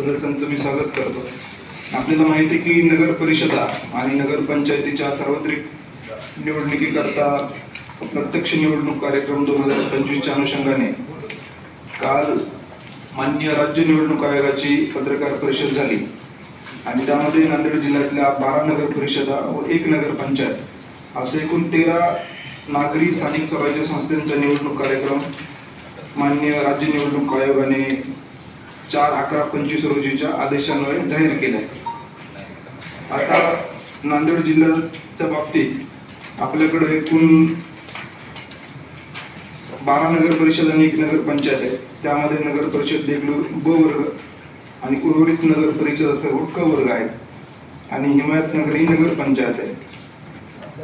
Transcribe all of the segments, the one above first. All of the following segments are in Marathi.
सदस्यांचं मी स्वागत करतो. आपल्याला माहिती आहे की नगर परिषदा आणि नगर पंचायतीच्या सार्वत्रिक निवडणुकीकरता प्रत्यक्ष निवडणूक कार्यक्रम दोन हजार पंचवीसच्या अनुषंगाने काल मान्य राज्य निवडणूक आयोगाची पत्रकार परिषद झाली. आणि त्यामध्ये नांदेड जिल्ह्यातल्या बारा नगर परिषदा व एक नगर पंचायत असे एकूण तेरा नागरी स्थानिक स्वराज्य संस्थांचा निवडणूक कार्यक्रम मान्य राज्य निवडणूक आयोगाने चार अकरा पंचवीस रोजीच्या आदेशान्वये जाहीर केले आता नांदेड जिल्ह्याच्या बाबतीत आपल्याकडे एकूण बारा नगर परिषद आणि एक नगर पंचायत आहे. त्यामध्ये नगर परिषद देगलूर ब वर्ग आणि उर्वरित नगर परिषद सर्व क वर्ग आहेत. आणि हिमायतनगर ही नगर पंचायत आहे.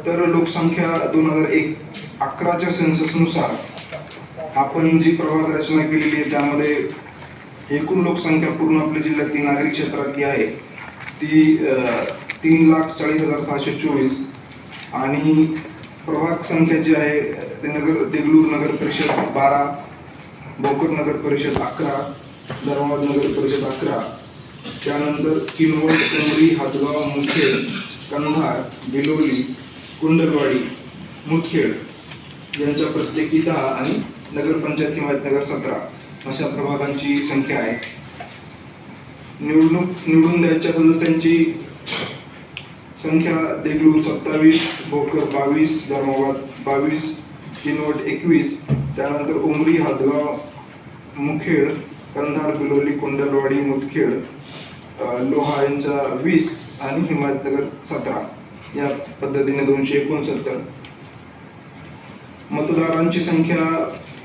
तर लोकसंख्या दोन हजार एक अकराच्या सेन्ससनुसार आपण जी प्रभाग रचना केलेली आहे त्यामध्ये एकूण लोकसंख्या पूर्ण आपल्या जिल्ह्यातली नागरिक क्षेत्रातली आहे. ती तीन लाख चाळीस हजार सहाशे चोवीस. आणि प्रभाग संख्या जी आहे ते नगर देगलूर नगर परिषद बारा भोकर नगर परिषद अकरा धर्माबाद नगर परिषद अकरा. त्यानंतर किनवट उमरी हातगाव मुखेड कंधार बिलोली कुंडलवाडी मुदखेड यांच्या प्रत्येकी दहा आणि नगरपंचायत हिमायतनगर सतरा अशा प्रभागांची संख्या आहे. निवडणूक निवडून द्यायच्या सदस्यांची संख्या देगलूर सत्तावीस भोकर बावीस धर्माबाद बावीस किनवट एकवीस त्यानंतर उमरी हातगाव मुखेड कंधार बिलोली कोंडलवाडी मुदखेड लोहा यांचा वीस आणि हिमायतनगर सतरा. या पद्धतीने दोनशे एकोणसत्तर. मतदारांची संख्या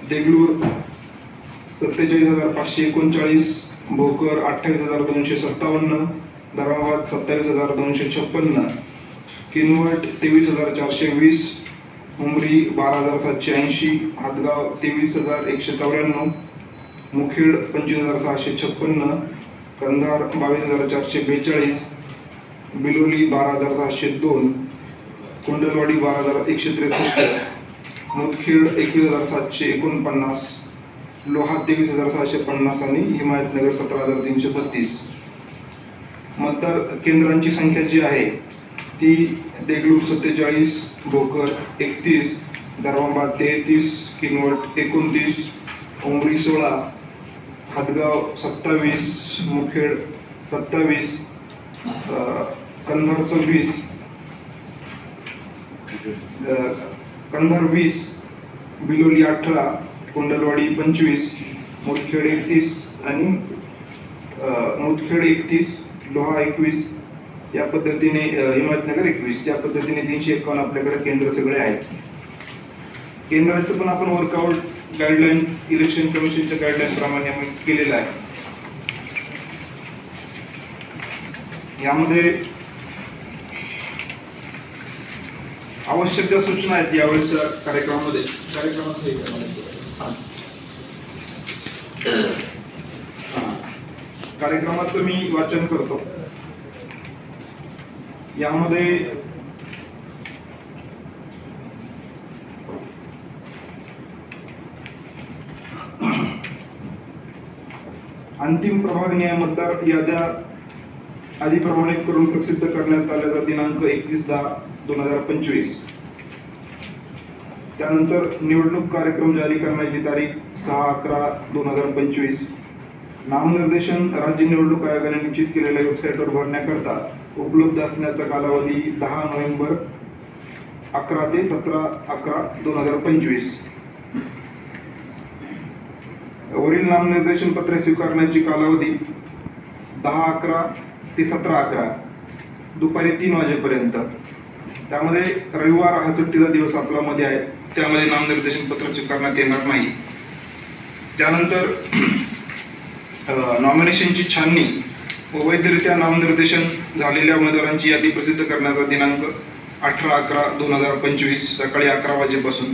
देगलूर सत्तेचाळीस हजार पाचशे एकोणचाळीस भोकर अठ्ठावीस हजार दोनशे सत्तावन्न धर्माबाद सत्तावीस हजार दोनशे छप्पन्न किनवट तेवीस हजार चारशे वीस उमरी बारा हजार सातशे ऐंशी हातगाव तेवीस हजार एकशे चौऱ्याण्णव मुखेड पंचवीस हजार सहाशे छप्पन्न कंधार बावीस हजार चारशे बेचाळीस बिलोली बारा हजार सहाशे दोन कुंडलवाडी बारा हजार एकशे त्रेसष्ट मुदखेड एकवीस हजार सातशे एकोणपन्नास लोहा तेवीस हजार सहाशे पन्नास आणि हिमायतनगर सतरा हजार तीनशे बत्तीस. मतदार केंद्रांची संख्या जी आहे ती देगलूर सत्तेचाळीस भोकर एकतीस दरवांबा तेहतीस किनवट एकोणतीस उमरी सोळा हातगाव सत्तावीस मुखेड सत्तावीस कंधार सव्वीस कंधार वीस बिलोली अठरा कुंडलवाडी पंचवीस मुदखेड एकतीस आणि मुदखेड एकतीस लोहा एकवीस या पद्धतीने हिमायतनगर एकवीस या पद्धतीने तीनशे एकावन्न आपल्याकडे केंद्र सगळे आहेत. केंद्राचं पण आपण वर्कआउट गाईडलाईन इलेक्शन कमिशनच्या गाईडलाईन प्रमाणे आपण केलेलं आहे. यामध्ये आवश्यक ज्या सूचना आहेत यावेळेसच्या कार्यक्रमामध्ये कार्यक्रमात कार्यक्रमात मी वाचन करतो. यामध्ये अंतिम प्रभाग न्याय मतदार याद्या आधी प्रमाणित करून प्रसिद्ध करण्यात आल्याचा दिनांक एकवीस दहा दोन हजार पंचवीस. त्यानंतर निवडणूक कार्यक्रम जारी करण्याची तारीख सहा अकरा दोन हजार पंचवीस. नामनिर्देशन राज्य निवडणूक आयोगाने निश्चित केलेल्या वेबसाईटवर भरण्याकरता उपलब्ध असण्याचा कालावधी दहा नोव्हेंबर अकरा ते सतरा अकरा दोन हजार पंचवीस. वरील नामनिर्देशन पत्रे स्वीकारण्याची कालावधी दहा अकरा ते सतरा अकरा दुपारी तीन वाजेपर्यंत. त्यामध्ये रविवार हा सुट्टीचा दिवस आपला मध्ये आहे. त्यामध्ये नामनिर्देशन पत्र स्वीकारण्यात येणार नाही. त्यानंतर नॉमिनेशनची छाननी व वैधरित्या नामनिर्देशन झालेल्या उमेदवारांची यादी प्रसिद्ध करण्याचा दिनांक अठरा अकरा दोन हजार पंचवीस सकाळी अकरा वाजेपासून.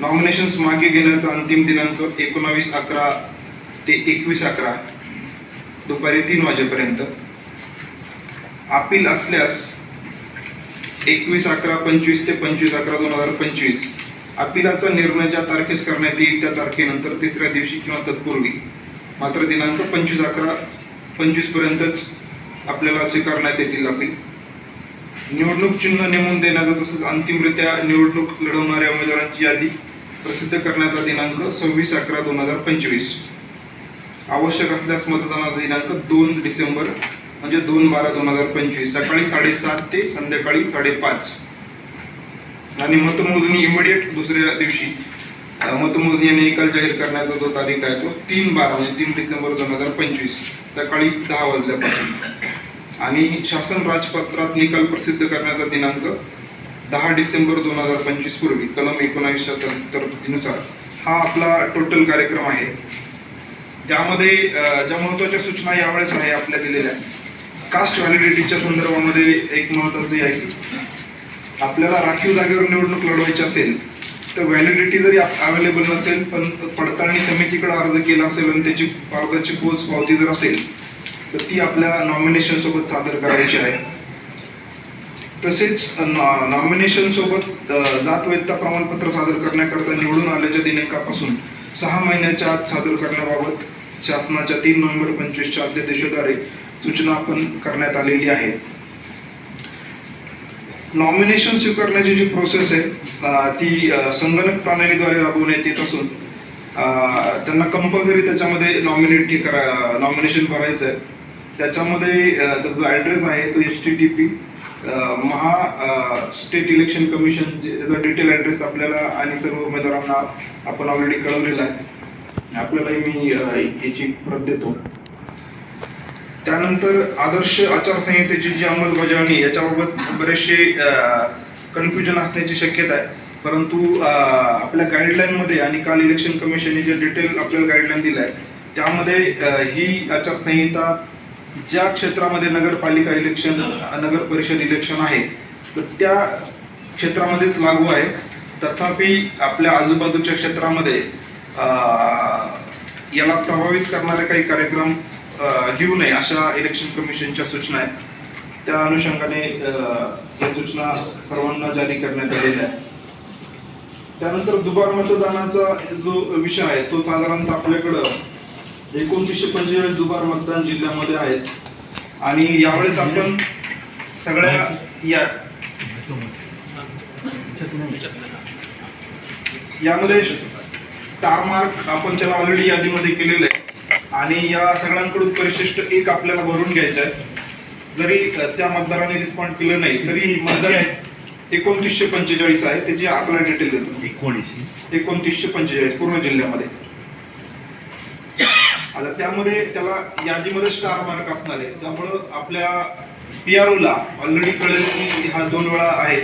नॉमिनेशन्स मागे घेण्याचा अंतिम दिनांक एकोणावीस अकरा ते एकवीस अकरा दुपारी तीन वाजेपर्यंत. अपील असल्यास एकवीस अकरा पंचवीस ते पंचवीस अकरा दोन हजार पंचवीस. अपिलाचा निर्णय ज्या तारखेस करण्यात येईल त्या तारखेनंतर तिसऱ्या दिवशी किंवा तत्पूर्वी. मात्र दिनांक पंचवीस अकरा पंचवीस पर्यंतच आपल्याला स्वीकारण्यात येतील अपील. निवडणूक चिन्ह नेमून देण्याचा तसंच अंतिमरित्या निवडणूक लढवणाऱ्या उमेदवारांची यादी प्रसिद्ध करण्याचा दिनांक सव्वीस अकरा दोन हजार पंचवीस. आवश्यक असल्यास मतदानाचा दिनांक दोन डिसेंबर म्हणजे दोन बारा दोन हजार पंचवीस. सकाळी साडेसात ते संध्याकाळी साडेपाच. आणि मतमोजणी इमिडिएट दुसऱ्या दिवशी. मतमोजणी आणि निकाल जाहीर करण्याचा जो तारीख आहे तो तीन बारा म्हणजे तीन डिसेंबर दोन हजार पंचवीस. सकाळी दहा वाजल्यापासून. आणि शासन राजपत्रात निकाल प्रसिद्ध करण्याचा दिनांक दहा डिसेंबर दोन हजार पंचवीस पूर्वी कलम एकोणावीसच्या तरतुदीनुसार हा आपला टोटल कार्यक्रम आहे. त्यामध्ये ज्या महत्त्वाच्या सूचना यावेळेस आहे आपल्या दिलेल्या. कास्ट व्हॅलिडिटीच्या संदर्भामध्ये एक महत्त्वाचं आहे की आपल्याला राखीव जागेवर निवडणूक लढवायची असेल तर व्हॅलिडिटी जरी अवेलेबल नसेल पण पडताळणी समितीकडे अर्ज केला असेल आणि त्याची अर्जाची पोच पावती जर असेल तर ती आपल्या नॉमिनेशन सोबत सादर करायची आहे. तसेच नॉमिनेशन सोबत जात वैधता प्रमाणपत्र सादर करण्याकरता निवडून आल्याच्या दिनांकापासून सहा महिन्याच्या आत सादर करण्याबाबत शासनाच्या तीन नोव्हेंबर पंचवीसच्या अध्यादेशाद्वारे सूचना आपण करण्यात आलेली आहे. नॉमिनेशन स्वीकारण्याची जी प्रोसेस आहे ती संगणक प्रणालीद्वारे राबवण्यात येत असून त्यांना कंपल्सरी त्याच्यामध्ये नॉमिनेट करा नॉमिनेशन करायचं आहे. त्याच्यामध्ये जो ॲड्रेस आहे तो H T T P Maha state election commission त्याचा डिटेल ॲड्रेस आपल्याला आणि सर्व उमेदवारांना आपण ऑलरेडी कळवलेला आहे. आपल्यालाही मी याची प्रत देतो. त्यानंतर आदर्श आचारसंहितेची जी अंमलबजावणी याच्याबाबत बरेचसे कन्फ्युजन असण्याची शक्यता आहे. परंतु आपल्या गाईडलाईनमध्ये आणि काल इलेक्शन कमिशनने जे डिटेल आपल्याला गाईडलाईन दिलं आहे त्यामध्ये ही आचारसंहिता ज्या क्षेत्रामध्ये नगरपालिका इलेक्शन नगर परिषद इलेक्शन आहे तर त्या क्षेत्रामध्येच लागू आहे. तथापि आपल्या आजूबाजूच्या क्षेत्रामध्ये याला प्रभावित करणारे काही कार्यक्रम घेऊ नये अशा इलेक्शन कमिशनच्या सूचना आहेत. त्या अनुषंगाने या सूचना सर्वांना जारी करण्यात आलेल्या आहेत. त्यानंतर दुबार मतदानाचा जो विषय आहे तो साधारणतः आपल्याकडं एकोणतीसशे पंचेचाळीस दुबार मतदान जिल्ह्यामध्ये आहेत. आणि यावेळेस आपण सगळ्या या यामध्ये टारमार्क आपण त्याला ऑलरेडी यादीमध्ये केलेलं आहे. आणि या सगळ्यांकडून परिशिष्ट एक आपल्याला भरून घ्यायचं आहे जरी त्या मतदाराने रिस्पॉन्ड केलं नाही तरी मतदार एकोणतीसशे पंचेचाळीस आहे. त्याची आपला डिटेल देतो. एकोणीसशे? एकोणतीसशे पंचेचाळीस पूर्ण जिल्ह्यामध्ये. आता त्यामध्ये त्याला यादीमध्ये स्टार मार्क असणार आहे. त्यामुळं आपल्या पी आर ओला ऑलरेडी कळेल की हा दोन वेळा आहे.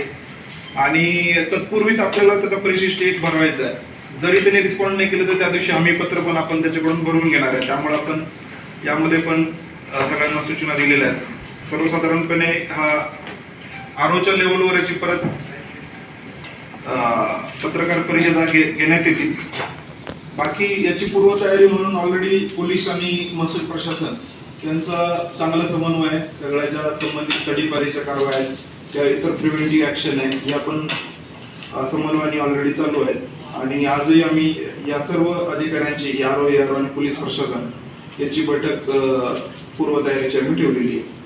आणि तत्पूर्वीच आपल्याला त्याचा परिशिष्ट एक भरवायचा आहे. जरी त्याने रिस्पॉन्ड नाही केलं तर त्या दिवशी हमी पत्र पण आपण त्याच्याकडून भरून घेणार आहे. त्यामुळे आपण यामध्ये पण सगळ्यांना सूचना दिलेल्या आहेत. सर्वसाधारणपणे हा आरोच्या लेवलवर याची परत पत्रकार परिषदा घे- घेण्यात येतील बाकी याची पूर्वतयारी म्हणून ऑलरेडी पोलीस आणि महसूल प्रशासन यांचा चांगला समन्वय आहे. सगळ्या ज्या संबंधित तडीपारीच्या कारवाया आहेत. त्या इतर प्रिव्हेंटिव्ह ॲक्शन आहे. या पण समन्वयाने ऑलरेडी चालू आहेत. आणि आजही आम्ही या सर्व अधिकाऱ्यांची यारो यारो आणि पोलीस प्रशासन याची बैठक पूर्वतयारीची आम्ही ठेवलेली आहे.